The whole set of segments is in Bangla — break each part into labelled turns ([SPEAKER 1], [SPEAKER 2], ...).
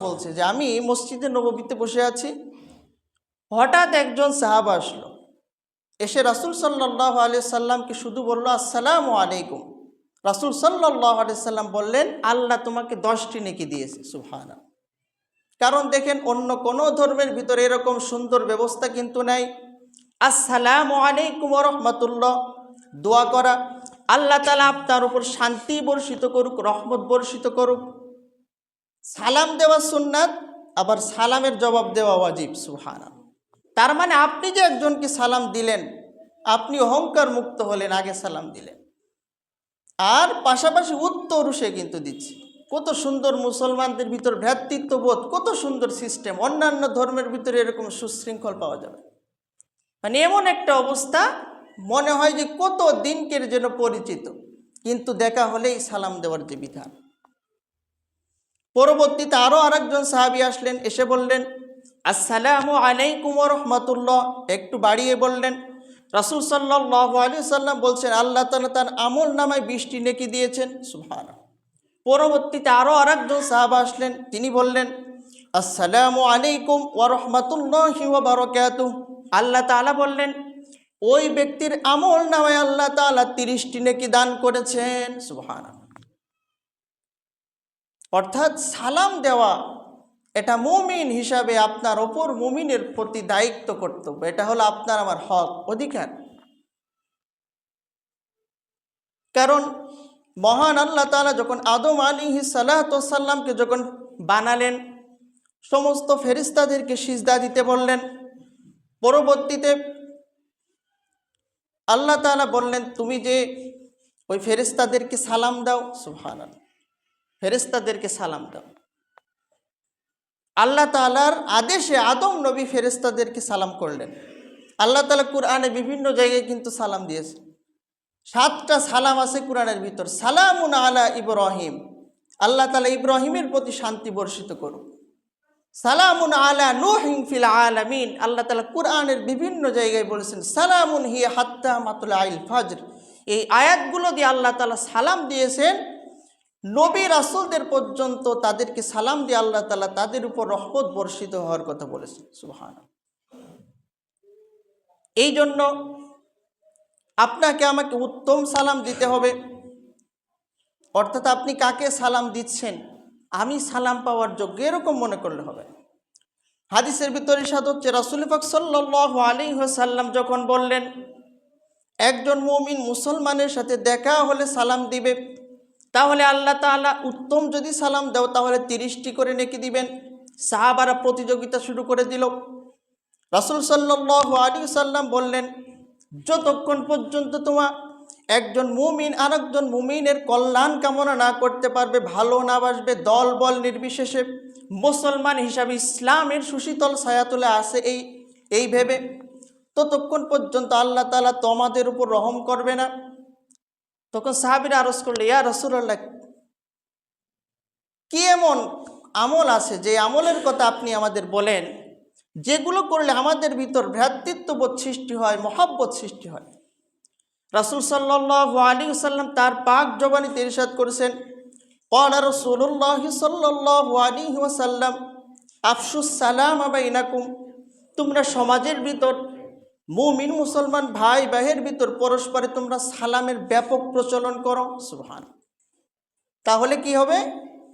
[SPEAKER 1] বলছে যে আমি মসজিদে নববীতে বসে আছি। হঠাৎ একজন সাহাব আসলো। এসে রাসুল সাল্লাহ আলিয়া সাল্লামকে শুধু বলল, আসসালামু আলাইকুম। রাসুল সাল্লাহ আলিয়া সাল্লাম বললেন, আল্লাহ তোমাকে দশটি নেকি দিয়েছে সুহানা কারণ দেখেন, অন্য কোনো ধর্মের ভিতরে এরকম সুন্দর ব্যবস্থা কিন্তু নাই। আসসালামু আলাইকুম রহমতুল্লাহ। দোয়া করা। আল্লাহ তালা আপনার উপর শান্তি বর্ষিত করুক, রহমত বর্ষিত করুক। সালাম দেওয়া সুন্নাত, আবার সালামের জবাব দেওয়া ওয়াজিব সুহানা তার মানে আপনি যে একজনকে সালাম দিলেন, আপনি অহংকার মুক্ত হলেন, আগে সালাম দিলেন। আর পাশাপাশি উত্তরও সে কিন্তু দিচ্ছে। কত সুন্দর মুসলমানদের ভিতর ভ্রাতৃত্ববোধ, কত সুন্দর সিস্টেম অন্যান্য ধর্মের ভিতরে এরকম সুশৃঙ্খল পাওয়া যাবে। মানে এমন একটা অবস্থা, মনে হয় যে কত দিনকের জন্য পরিচিত, কিন্তু দেখা হলেই সালাম দেওয়ার যে বিধান। পরবর্তীতে আরও আরেকজন সাহাবি আসলেন, এসে বললেন, আসসালামু আলাইকুম রহমতুল্লাহ। একটু বাড়িয়ে বললেন, রাসুল সাল্লাহ আলী সাল্লাম বলছেন, আল্লাহ তালা তার আমল নামায় বৃষ্টি নেকি দিয়েছেন। সুহান পরবর্তীতে আরও আরেকজন সাহাবা আসলেন, তিনি বললেন, আসসালামু আলাইকুম ও রহমতুল্লাহ বারকাত আল্লাহ তালা বললেন, ওই ব্যক্তির আমল নামায় আল্লাহ তালা তিরিশটি নেকি দান করেছেন। সুহান অর্থাৎ সালাম দেওয়া এটা মুমিন হিসাবে আপনার ওপর মুমিনের প্রতি দায়িত্ব কর্তব্য। এটা হলো আপনার আমার হক, অধিকার। কারণ মহান আল্লাহ তালা যখন আদম আলী সাল্লাহসাল্লামকে যখন বানালেন, সমস্ত ফেরিস্তাদেরকে সিজদা দিতে বললেন। পরবর্তীতে আল্লাহ তালা বললেন, তুমি যে ওই ফেরিস্তাদেরকে সালাম দাও সুহান ফেরিস্তাদেরকে সালাম দাও। আল্লাহ তালার আদেশে আদম নবী ফেরেস্তাদেরকে সালাম করলেন। আল্লাহ তালা কোরআনে বিভিন্ন জায়গায় কিন্তু সালাম দিয়েছে। সাতটা সালাম আছে কোরআনের ভিতর। সালামুন আলা ইব্রাহিম। আল্লাহ তালা ইব্রাহিমের প্রতি শান্তি বর্ষিত করুন সালামুন আলা নুহিং ফিল আলামিন। আল্লাহ তালা কোরআনের বিভিন্ন জায়গায় বলেছেন, সালামুন হিয়া হাত্তা মাতুল আইল ফাজর। এই আয়াতগুলো দিয়ে আল্লাহ তালা সালাম দিয়েছেন নবী রাসুলদের পর্যন্ত তাদেরকে সালাম দিয়ে আল্লাহ তালা তাদের উপর রহমত বর্ষিত হওয়ার কথা বলেছেন সুহান এই জন্য আপনাকে আমাকে উত্তম সালাম দিতে হবে। অর্থাৎ আপনি কাকে সালাম দিচ্ছেন? আমি সালাম পাওয়ার যোগ্য এরকম মনে করলে হবে। হাদিসের ভিতরে সাদ হচ্ছে, রাসুল পাক সাল্লাহ আলী সাল্লাম যখন বললেন, একজন মমিন মুসলমানের সাথে দেখা হলে সালাম দিবে। তাহলে আল্লাহ তালা উত্তম যদি সালাম দাও, তাহলে তিরিশটি করে নেকি দিবেন। সাহাবারা প্রতিযোগিতা শুরু করে দিল। রাসুল সাল্লাহ আলী সাল্লাম বললেন, যতক্ষণ পর্যন্ত তোমার একজন মুমিন আরেকজন মুমিনের কল্যাণ কামনা না করতে পারবে, ভালো না বাসবে দল বল নির্বিশেষে মুসলমান হিসাবে ইসলামের সুশীতল ছায়াতলে আসে এই এই ভেবে, ততক্ষণ পর্যন্ত আল্লাহ তালা তোমাদের উপর রহম করবে না। তখন সাহাবিরা আরজ করলে, ইয়া রসুল্লাহ কি এমন আমল আছে যে আমলের কথা আপনি আমাদের বলেন? যেগুলো করলে আমাদের ভিতর ভ্রাতৃত্ববোধ সৃষ্টি হয়, মহাব্বত সৃষ্টি হয়? রাসুল সাল্লাহ আলী সাল্লাম তার পাক জবানিতে ইরশাদ করেছেন কলা রসুল্লাহ সাল্লাহ আলী ওয়াসাল্লাম আফসুস সালাম আবাইনাকুম তোমরা সমাজের ভিতর মুমিন মুসলমান ভাই ভাইয়ের ভিতর পরস্পরে তোমরা সালামের ব্যাপক প্রচলন করো। সুহান তাহলে কি হবে?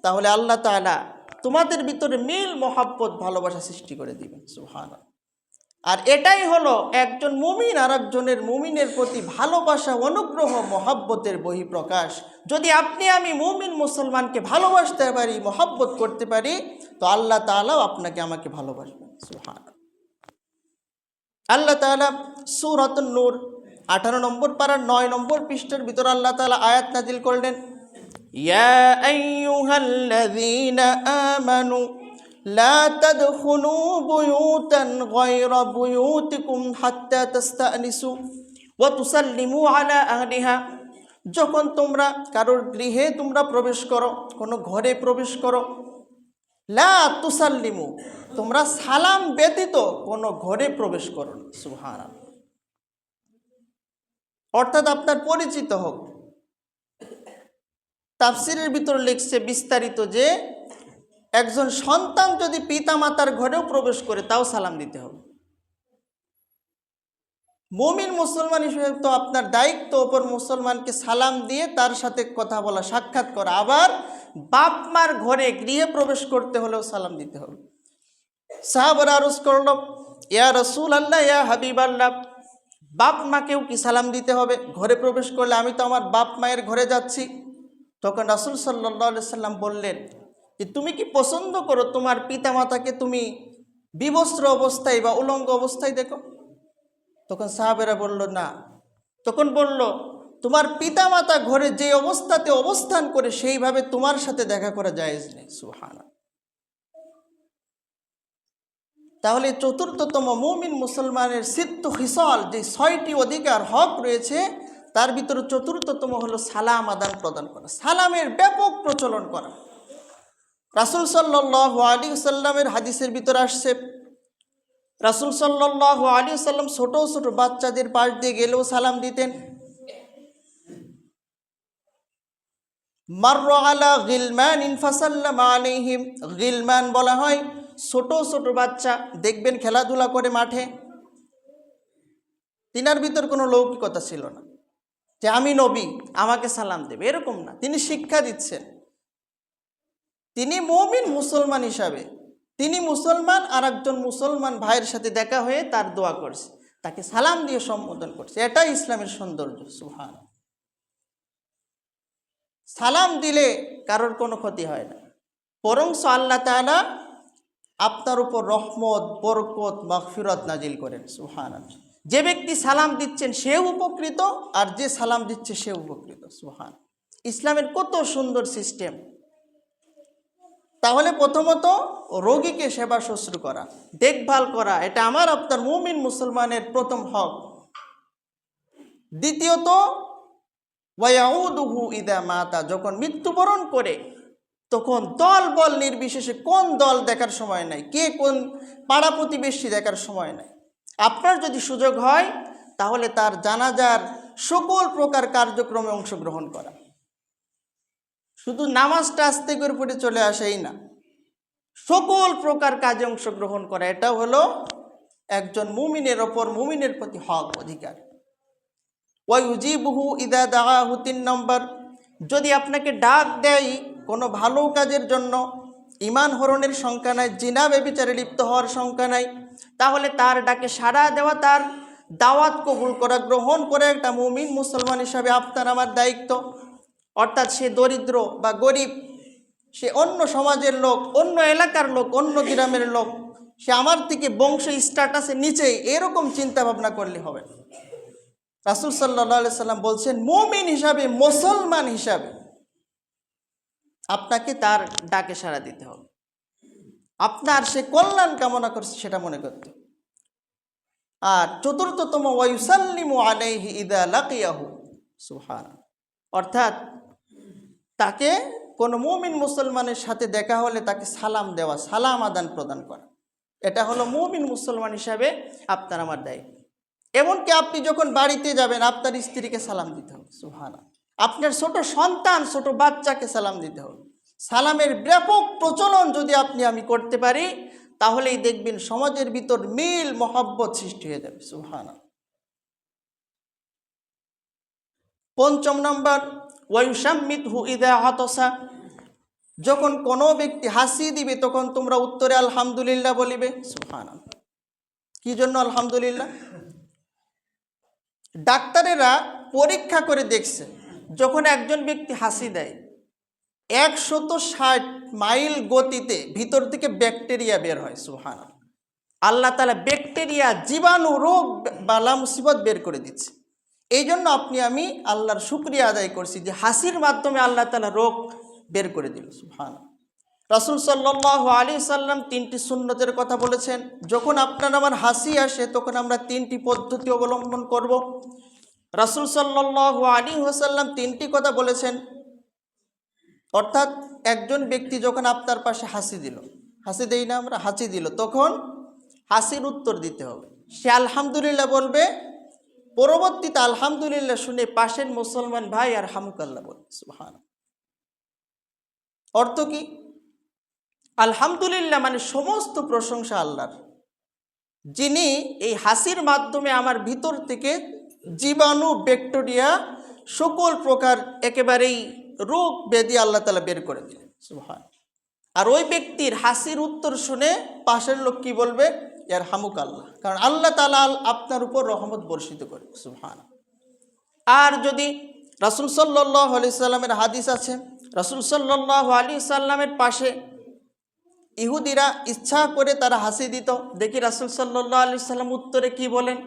[SPEAKER 1] তাহলে আল্লাহ তালা তোমাদের ভিতরে মিল, মহাব্বত, ভালোবাসা সৃষ্টি করে দিবেন। সুহান আর এটাই হলো একজন মুমিন আর একজনের মুমিনের প্রতি ভালোবাসা, অনুগ্রহ, মহাব্বতের বহিঃপ্রকাশ। যদি আপনি, আমি মুমিন মুসলমানকে ভালোবাসতে পারি, মহাব্বত করতে পারি, তো আল্লাহ তালাও আপনাকে আমাকে ভালোবাসবেন। সুহান আল্লাহ তালা সুরত নূর, আঠারো নম্বর পাড়ার নয় নম্বর পৃষ্ঠের ভিতর আল্লাহ তালা আয়াত নাজিল করলেন, ইয়া আইয়ুহাল্লাযীনা আমানু লা তাদখুলু বুয়ুতান গায়রা বুয়ুতিকুম হাত্তা তাস্তানিসু ওয়া তুসাল্লিমু আলা আহলিহা। যখন তোমরা কারোর গৃহে তোমরা প্রবেশ করো, কোনো ঘরে প্রবেশ করো লা তোমরা সালাম ব্যতীত কোনো ঘরে প্রবেশ করো না। সুহান অর্থাৎ আপনার পরিচিত হোক। তাফসিরের ভিতর লিখছে বিস্তারিত যে, একজন সন্তান যদি পিতা মাতার ঘরেও প্রবেশ করে তাও সালাম দিতে হবে। মমিন মুসলমান হিসেবে তো আপনার দায়িত্ব ওপর মুসলমানকে সালাম দিয়ে তার সাথে কথা বলা, সাক্ষাৎ করা। আবার বাপ মার ঘরে গৃহে প্রবেশ করতে হলেও সালাম দিতে হবে। সাহাবার আরজ করল, ইয়া রসুল আল্লাহ ইয়া হাবিব আল্লাহ বাপ মাকেও কি সালাম দিতে হবে? ঘরে প্রবেশ করলে আমি তো আমার বাপ মায়ের ঘরে যাচ্ছি। তখন রাসুল সাল্লাহ সাল্লাম বললেন, যে তুমি কি পছন্দ করো? তোমার পিতা মাতাকে তুমি বিবস্ত্র অবস্থায় বা উলঙ্গ অবস্থায় দেখো? তখন সাহাবেরা বলল, না। তখন বলল, তোমার পিতা মাতা ঘরে যে অবস্থাতে অবস্থান করে সেইভাবে তোমার সাথে দেখা করা জায়েজ নেই। সুহানা তাহলে চতুর্থতম মুমিন মুসলমানের সিদ্ধ হিসল যে ছয়টি অধিকার, হক রয়েছে, তার ভিতরে চতুর্থতম হলো সালাম আদান প্রদান করা, সালামের ব্যাপক প্রচলন করা। রাসুল সাল্লাহ আলী সাল্লামের হাদিসের ভিতরে আসছে রাসুল সাল্লাহ আলী সাল্লাম ছোট ছোট বাচ্চাদের পাশ দিয়ে গেলেও সালাম দিতেন। মার্র আলা গিলম্যান ইনফাসাল্লাম আলিহিম গিলম্যান বলা হয়, ছোট ছোট বাচ্চা, দেখবেন খেলাধুলা করে মাঠে। তিনার ভিতর কোনো লৌকিকতা ছিল না। যে আমি নবী, আমাকে সালাম দেবে, এরকম না। তিনি শিক্ষা দিচ্ছেন। তিনি মমিন মুসলমান হিসাবে। তিনি মুসলমান আর একজন মুসলমান ভাইয়ের সাথে দেখা হয়ে তার দোয়া করছে। তাকে সালাম দিয়ে সম্বোধন করছে। এটাই ইসলামের সৌন্দর্য সুহান সালাম দিলে কারোর কোনো ক্ষতি হয় না। বরংস আল্লাহ তালা আপনার উপর রহমত, বরকত, মগফিরত নাজিল করেন সুহান যে ব্যক্তি সালাম দিচ্ছেন, সেও উপকৃত, আর যে সালাম দিচ্ছে সে উপকৃত সুহান ইসলামের কত সুন্দর সিস্টেম। তাহলে প্রথমত রোগীকে সেবা শুশ্রূ করা, দেখভাল করা, এটা আমার, আপনার মুমিন মুসলমানের প্রথম হক। দ্বিতীয়ত ওয়াউদুহু ইদা মাতা, যখন মৃত্যুবরণ করে, তখন দল বল নির্বিশেষে কোন দল দেখার সময় নাই, কে কোন পাড়া প্রতিবেশী দেখার সময় নাই। আপনার যদি সুযোগ হয়, তাহলে তার জানাজার সকল প্রকার কার্যক্রমে অংশগ্রহণ করা। শুধু নামাজটা আস্তে করে পড়ে চলে আসেই না। সকল প্রকার কাজে অংশগ্রহণ করা এটা হলো একজন মুমিনের ওপর মুমিনের প্রতি হক অধিকার। ওয়াইজিবহু ইদা দাহু তিন নম্বর, যদি আপনাকে ডাক দেয় কোনো ভালো কাজের জন্য ইমান হরণের সংখ্যা নাই, জিনা বেবিচারে লিপ্ত হওয়ার সংখ্যা নাই, তাহলে তার ডাকে সাড়া দেওয়া, তার দাওয়াত কবুল করা, গ্রহণ করে একটা মুমিন মুসলমান হিসাবে আপনার আমার দায়িত্ব। অর্থাৎ সে দরিদ্র বা গরিব, সে অন্য সমাজের লোক, অন্য এলাকার লোক, অন্য গ্রামের লোক, সে আমার থেকে বংশ স্ট্যাটাসের নিচে এরকম চিন্তা ভাবনা করলে হবে রাসুল সাল্লাহ সাল্লাম বলছেন, মুমিন হিসাবে, মুসলমান হিসাবে আপনাকে তার ডাকে সাড়া দিতে হবে। আপনার সে কল্যাণ কামনা করছে সেটা মনে করতে আর চতুর্থতম ওয়াইসাল্লিমু আলাইহি ইদা লাকিয়াহু সুহান অর্থাৎ তাকে কোনো মুমিন মুসলমানের সাথে দেখা হলে তাকে সালাম দেওয়া, সালাম আদান প্রদান করা। এটা হলো মুমিন মুসলমান হিসাবে আপনার আমার দায়িত্ব। এমনকি আপনি যখন বাড়িতে যাবেন, আপনার স্ত্রীকে সালাম দিতে হবে সুহানা আপনার ছোট সন্তান, ছোট বাচ্চাকে সালাম দিতে হবে। সালামের ব্যাপক প্রচলন যদি আপনি আমি করতে পারি, তাহলেই দেখবেন সমাজের ভিতর মিল, মহব্বত সৃষ্টি হয়ে যাবে সুহানা পঞ্চম নম্বর ওয়াইসাম্মিত হু ইদা হতসা যখন কোনো ব্যক্তি হাসি দিবে, তখন তোমরা উত্তরে আলহামদুলিল্লাহ বলিবে সুহানা কি জন্য আলহামদুলিল্লাহ? ডাক্তারেরা পরীক্ষা করে দেখছে, যখন একজন ব্যক্তি হাসি দেয়, একশত ষাট মাইল গতিতে ভিতর থেকে ব্যাকটেরিয়া বের হয় সুহান আল্লাহ তালা ব্যাকটেরিয়া, জীবাণু, রোগ বালা মুসিবত বের করে দিচ্ছে। এই জন্য আপনি, আমি আল্লাহর শুক্রিয়া আদায় করছি যে হাসির মাধ্যমে আল্লাহ তালা রোগ বের করে দিল সুহান রাসুল সাল্লাহ আলী সাল্লাম তিনটি সুন্নতের কথা বলেছেন, যখন আপনার আমার হাসি আসে, তখন আমরা তিনটি পদ্ধতি অবলম্বন করব। রাসুল সাল্লাহ আলী ওসাল্লাম তিনটি কথা বলেছেন, অর্থাৎ একজন ব্যক্তি যখন আপনার পাশে হাসি দিল, হাসি দেই না আমরা, হাসি দিল, তখন হাসির উত্তর দিতে হবে। সে আলহামদুলিল্লাহ বলবে পরবর্তীতে আলহামদুলিল্লাহ শুনে পাশের মুসলমান ভাই আর হামুকাল্লাহ বলবে সুহান অর্থ কি? আলহামদুলিল্লাহ মানে সমস্ত প্রশংসা আল্লাহর, যিনি এই হাসির মাধ্যমে আমার ভিতর থেকে জীবাণু, ব্যাকটেরিয়া, সকল প্রকার একেবারেই রোগ, ব্যাধি আল্লাহ তালা বের করে দিলেন আর ওই ব্যক্তির হাসির উত্তর শুনে পাশের লোক কি বলবে? ইয়ার হামুক আল্লাহ। কারণ আল্লাহ তালা আপনার উপর রহমত বর্ষিত করে। সুবহান আর যদি রাসুল সাল্লাহ আলি সাল্লামের হাদিস আছে, রাসুল সাল্লাহ আলি সাল্লামের পাশে ইহুদিরা ইচ্ছা করে তারা হাসি দিত। দেখি রাসুল সাল্লাহ আলি সাল্লাম উত্তরে কি বলেন?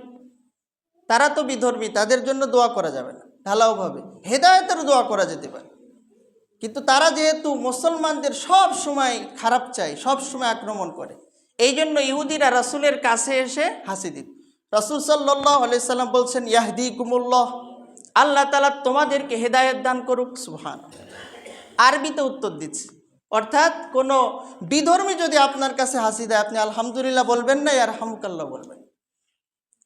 [SPEAKER 1] তারা তো বিধর্মী, তাদের জন্য দোয়া করা যাবে না। ঢালাওভাবে হেদায়তের দোয়া করা যেতে পারে। কিন্তু তারা যেহেতু মুসলমানদের সব সময় খারাপ চায়, সব সময় আক্রমণ করে এই জন্য ইহুদিরা রসুলের কাছে এসে হাসি দিত। রাসুল সাল্লাহ সাল্লাম বলছেন ইয়াহদি কুমুল্লাহ আল্লাহ তালা তোমাদেরকে হেদায়ত দান করুক সুহান আরবিতে উত্তর দিচ্ছি। অর্থাৎ কোনো বিধর্মী যদি আপনার কাছে হাসি দেয়, আপনি আলহামদুলিল্লাহ বলবেন না ইয়ার হামুকাল্লাহ বলবেন।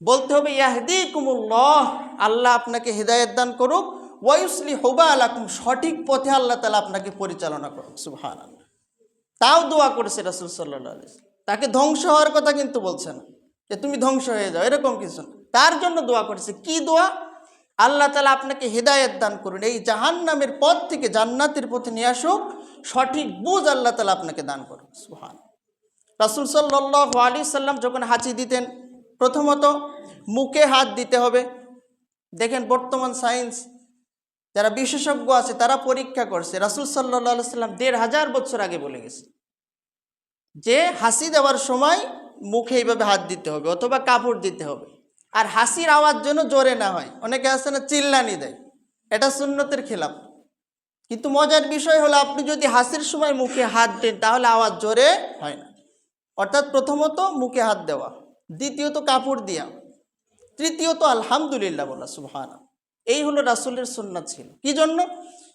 [SPEAKER 1] বলতে হবে ইয়াহদি কুমুল্লাহ আল্লাহ আপনাকে হৃদায়ত দান করুক ওয়ুসলি হোবা আলাকুম সঠিক পথে আল্লাহ তালা আপনাকে পরিচালনা করুক সুহান তাও দোয়া করেছে রাসুল সাল্লাহ আলি তাকে ধ্বংস হওয়ার কথা কিন্তু বলছে না, যে তুমি ধ্বংস হয়ে যাও, এরকম কিছু তার জন্য দোয়া করেছে। কি দোয়া? আল্লাহ তালা আপনাকে হেদায়ত দান করুন। এই জাহান নামের পথ থেকে জান্নাতের পথে নিয়ে আসুক, সঠিক বুঝ আল্লাহ তালা আপনাকে দান করুন। সুহান রাসুল সাল্লাহ আলী সাল্লাম যখন হাঁচি দিতেন, প্রথমত মুখে হাত দিতে হবে। দেখেন বর্তমান সায়েন্স, যারা বিশেষজ্ঞ আছে, তারা পরীক্ষা করছে। রাসুল সাল্লাহ সাল্লাম দেড় হাজার বছর আগে বলে গেছে। যে হাসি দেওয়ার সময় মুখে এইভাবে হাত দিতে হবে অথবা কাপড় দিতে হবে। আর হাসির আওয়াজ যেন জোরে না হয়। অনেকে আছে না, চিল্লানি দেয়। এটা সুন্নতের খেলাফ। কিন্তু মজার বিষয় হলো, আপনি যদি হাসির সময় মুখে হাত দেন, তাহলে আওয়াজ জোরে হয় না। অর্থাৎ প্রথমত মুখে হাত দেওয়া, দ্বিতীয়ত কাপড় দেওয়া তৃতীয়ত আলহামদুলিল্লাহ বলা সুহান এই হলো রাসুলের সুন্নাত ছিল। কি জন্য?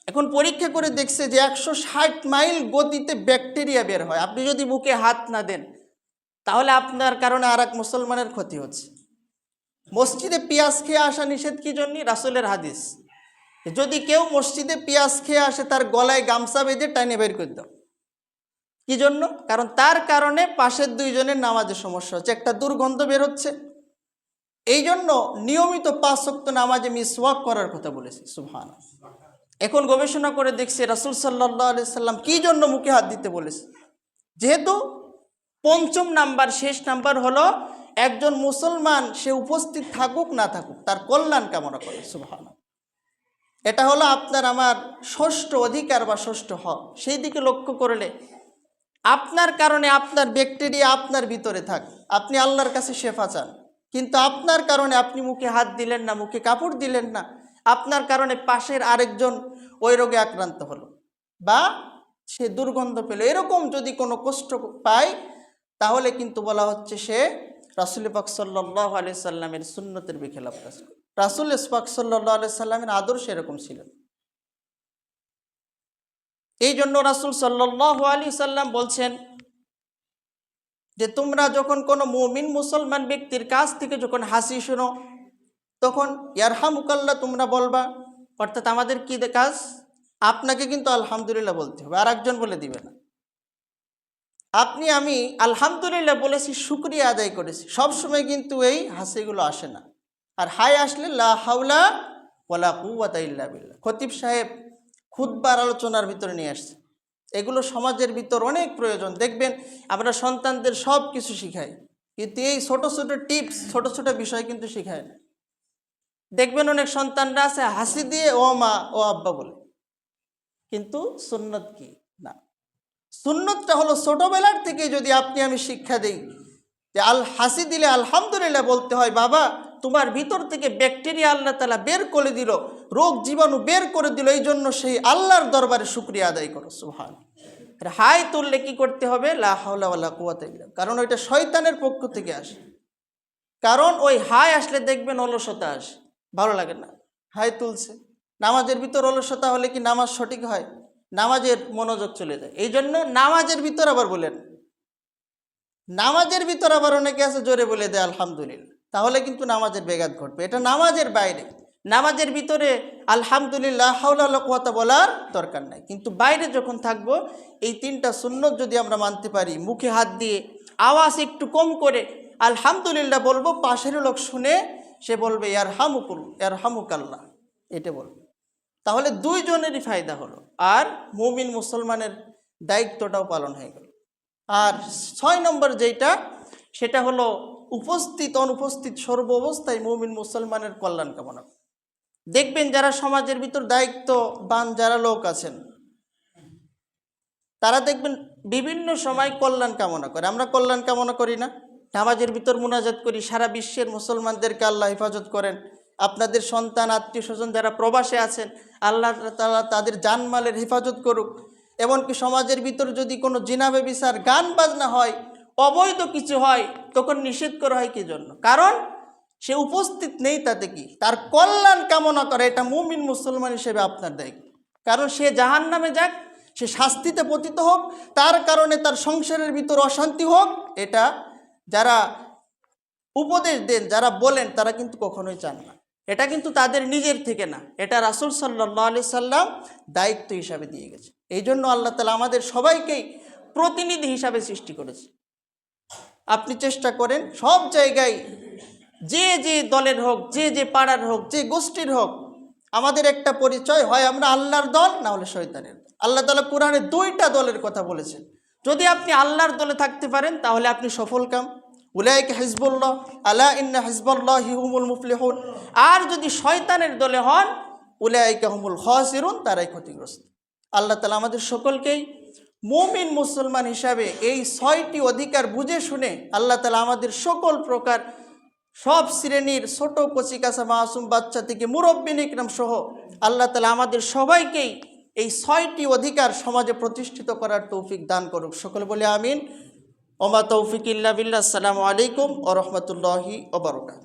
[SPEAKER 1] এখন পরীক্ষা করে দেখছে যে একশো ষাট মাইল গতিতে ব্যাকটেরিয়া বের হয়। আপনি যদি মুখে হাত না দেন, তাহলে আপনার কারণে আর এক মুসলমানের ক্ষতি হচ্ছে। মসজিদে পেঁয়াজ খেয়ে আসা নিষেধ কি জন্য? রাসুলের হাদিস। যদি কেউ মসজিদে পেঁয়াজ খেয়ে আসে, তার গলায় গামছা বেঁধে টাইনে বের করে দাও। কি জন্য? কারণ তার কারণে পাশের দুইজনের নামাজে সমস্যা হচ্ছে। একটা দুর্গন্ধ বের হচ্ছে। এই জন্য নিয়মিত পাঁচ শক্ত নামাজে মিসওয়াক করার কথা বলেছি। সুহান এখন গবেষণা করে দেখছি রাসুল সাল্লাহ সাল্লাম কী জন্য মুখে হাত দিতে বলেছে? যেহেতু পঞ্চম নাম্বার, শেষ নাম্বার হলো একজন মুসলমান, সে উপস্থিত থাকুক, না থাকুক, তার কল্যাণ কামনা করে সুভান এটা হলো আপনার আমার ষষ্ঠ অধিকার বা ষষ্ঠ হক। সেই দিকে লক্ষ্য করলে আপনার কারণে আপনার ব্যাকটেরিয়া আপনার ভিতরে থাক। আপনি আল্লাহর কাছে শেফা চান। কিন্তু আপনার কারণে আপনি মুখে হাত দিলেন না, মুখে কাপড় দিলেন না। আপনার কারণে পাশের আরেকজন ওই রোগে আক্রান্ত হলো। বা সে দুর্গন্ধ পেল। এরকম যদি কোনো কষ্ট পায়, তাহলে কিন্তু বলা হচ্ছে সে রাসুল পাক সাল্লাহ আলি সাল্লামের সুন্নতের বিখেলাপ কাজ করে। রাসুল ইসপাক সাল্লাহ আলি সাল্লামের আদর্শ এরকম ছিল। এই জন্য রাসুল সাল্লাহ আলী সাল্লাম বলছেন যে, তোমরা যখন কোনো মুমিন মুসলমান ব্যক্তির কাছ থেকে যখন হাসি শোনো তখন, ইয়ারহামুকাল্লা, তোমরা বলবা। অর্থাৎ আমাদের কী কাজ? আপনাকে কিন্তু আলহামদুলিল্লাহ বলতে হবে আর একজন বলে দিবে না। আপনি, আমি আলহামদুলিল্লাহ বলেছি, শুক্রিয়া আদায় করেছি। সবসময় কিন্তু এই হাসিগুলো আসে না। আর হাই আসলে, লা হাউলা ওলা কুয়াতা ইল্লা বিল্লাহ। খতিব সাহেব খুদ্বার আলোচনার ভিতরে নিয়ে আসছে। এগুলো সমাজের ভিতর অনেক প্রয়োজন। দেখবেন, আমরা সন্তানদের সব কিছু শিখাই। কিন্তু এই ছোট ছোট টিপস, ছোট ছোট বিষয় কিন্তু শিখায় না। দেখবেন অনেক সন্তানরা আছে, হাসি দিয়ে, ও মা, ও আব্বা বলে। কিন্তু সুন্নত কি? না। সুন্নতটা হলো ছোটবেলার থেকে যদি আপনি আমি শিক্ষা দিই, যে আল, হাসি দিলে আলহামদুলিল্লাহ বলতে হয়, বাবা, তোমার ভিতর থেকে ব্যাকটেরিয়া আল্লাহ তালা বের করে দিল, রোগ জীবাণু বের করে দিল এই জন্য সেই আল্লাহর দরবারে শুক্রিয়া আদায় করো সুহান হাই তুললে কি করতে হবে? লাহাউলা কুয়াতে কারণ ওইটা শয়তানের পক্ষ থেকে আসে। কারণ ওই হাই আসলে দেখবেন অলসতা আসে। ভালো লাগে না, হাই তুলছে। নামাজের ভিতর অলসতা হলে কি নামাজ সঠিক হয়? নামাজের মনোযোগ চলে যায়। এই জন্য নামাজের ভিতর আবার বলেন, নামাজের ভিতর আবার অনেকে আছে জোরে বলে দেয়, আলহামদুলিল্লাহ। তাহলে কিন্তু নামাজের বেগাত ঘটবে। এটা নামাজের বাইরে। নামাজের ভিতরে আলহামদুলিল্লাহ হাউলা কথা বলার দরকার নাই। কিন্তু বাইরে যখন থাকব, এই তিনটা সুন্নত যদি আমরা মানতে পারি, মুখে হাত দিয়ে আওয়াজ একটু কম করে আলহামদুলিল্লাহ বলব, পাশের লোক শুনে সে বলবে ইয়ার হামুকুল ইয়ার হামুকাল্লা এটা বলবে। তাহলে দুইজনেরই ফায়দা হলো। আর মুমিন মুসলমানের দায়িত্বটাও পালন হয়ে গেল। আর ছয় নম্বর যেটা সেটা হলো উপস্থিত, অনুপস্থিত, সর্ব অবস্থায় মুমিন মুসলমানের কল্যাণ কামনা। দেখবেন যারা সমাজের ভিতর দায়িত্ববান, যারা লোক আছেন, তারা দেখবেন বিভিন্ন সময় কল্যাণ কামনা করে। আমরা কল্যাণ কামনা করি না। নামাজের ভিতর মোনাজাত করি, সারা বিশ্বের মুসলমানদেরকে আল্লাহ হেফাজত করেন। আপনাদের সন্তান, আত্মীয় স্বজন যারা প্রবাসে আছেন, আল্লাহ তাআলা তাদের জানমালের হেফাজত করুক। এমনকি সমাজের ভিতর যদি কোনো জিনাবে বিচার গান বাজনা হয়, অবৈধ কিছু হয়, তখন নিষেধ করা হয় কি জন্য? কারণ সে উপস্থিত নেই তাতে কি? তার কল্যাণ কামনা করে, এটা মুমিন মুসলমান হিসেবে আপনার দায়িত্ব কারণ সে জাহান নামে যাক, সে শাস্তিতে পতিত হোক, তার কারণে তার সংসারের ভিতর অশান্তি হোক, এটা যারা উপদেশ দেন, যারা বলেন, তারা কিন্তু কখনোই চান না। এটা কিন্তু তাদের নিজের থেকে না। এটা রাসুল সাল্লাহ আলি সাল্লাম দায়িত্ব হিসাবে দিয়ে গেছে। এই জন্য আল্লাহ তালা আমাদের সবাইকেই প্রতিনিধি হিসাবে সৃষ্টি করেছে। আপনি চেষ্টা করেন সব জায়গায়, যে যে দলের হোক, যে যে পাড়ার হোক, যে গোষ্ঠীর হোক, আমাদের একটা পরিচয় হয়, আমরা আল্লাহর দল, না হলে শৈতানের দল। আল্লাহ তালা কোরআনে দুইটা দলের কথা বলেছেন। যদি আপনি আল্লাহর দলে থাকতে পারেন, তাহলে আপনি সফল কাম। উলাইক হিজবুল্লাহ, আলা ইন্না হিজবুল্লাহ হিহুমুল মুফলিহুন। আর যদি শয়তানের দলে হন, উলাইকা হুমুল খসিরুন, তারাই ক্ষতিগ্রস্ত। আল্লাহ তালা আমাদের সকলকেই মুমিন মুসলমান হিসাবে এই ছয়টি অধিকার বুঝে শুনে আল্লাহ তালা আমাদের সকল প্রকার সব শ্রেণির ছোট কচিকাছা মাসুম বাচ্চা থেকে মুরব্বিন ইকরাম সহ আল্লাহ তালা আমাদের সবাইকেই এই ছয়টি অধিকার সমাজে প্রতিষ্ঠিত করার তৌফিক দান করুক। সকলে বলে আমিন। ওমা তৌফিক ইল্লা বিল্লাহ আসসালামু আলাইকুম ও রহমতুল্লাহি ওবরকাত